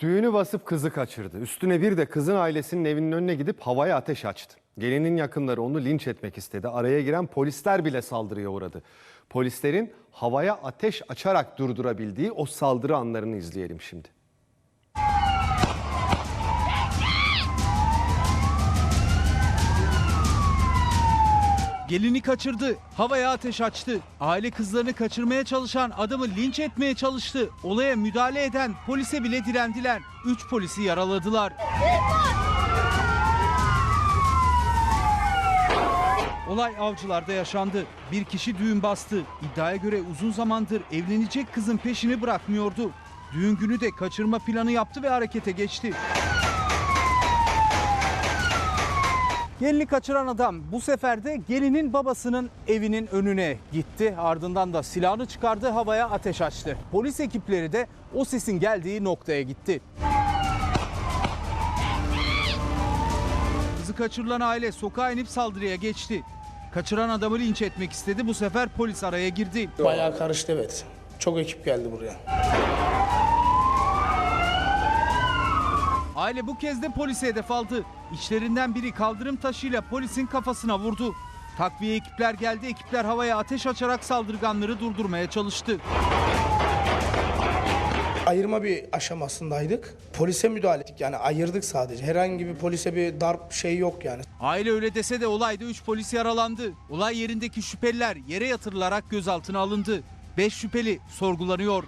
Düğünü basıp kızı kaçırdı. Üstüne bir de kızın ailesinin evinin önüne gidip havaya ateş açtı. Gelinin yakınları onu linç etmek istedi. Araya giren polisler bile saldırıya uğradı. Polislerin havaya ateş açarak durdurabildiği o saldırı anlarını izleyelim şimdi. Gelini kaçırdı, havaya ateş açtı. Aile kızlarını kaçırmaya çalışan adamı linç etmeye çalıştı. Olaya müdahale eden polise bile direndiler. Üç polisi yaraladılar. Olay avcılarda yaşandı. Bir kişi düğün bastı. İddiaya göre uzun zamandır evlenecek kızın peşini bırakmıyordu. Düğün günü de kaçırma planı yaptı ve harekete geçti. Gelini kaçıran adam bu sefer de gelinin babasının evinin önüne gitti. Ardından da silahını çıkardı, havaya ateş açtı. Polis ekipleri de o sesin geldiği noktaya gitti. Kızı kaçırılan aile sokağa inip saldırıya geçti. Kaçıran adamı linç etmek istedi. Bu sefer polis araya girdi. Bayağı karıştı evet. Çok ekip geldi buraya. Aile bu kez de polise hedef aldı. İçlerinden biri kaldırım taşıyla polisin kafasına vurdu. Takviye ekipler geldi. Ekipler havaya ateş açarak saldırganları durdurmaya çalıştı. Ayırma bir aşamasındaydık. Polise müdahale ettik yani ayırdık sadece. Herhangi bir polise bir darp şey yok yani. Aile öyle dese de olayda 3 polis yaralandı. Olay yerindeki şüpheliler yere yatırılarak gözaltına alındı. 5 şüpheli sorgulanıyor.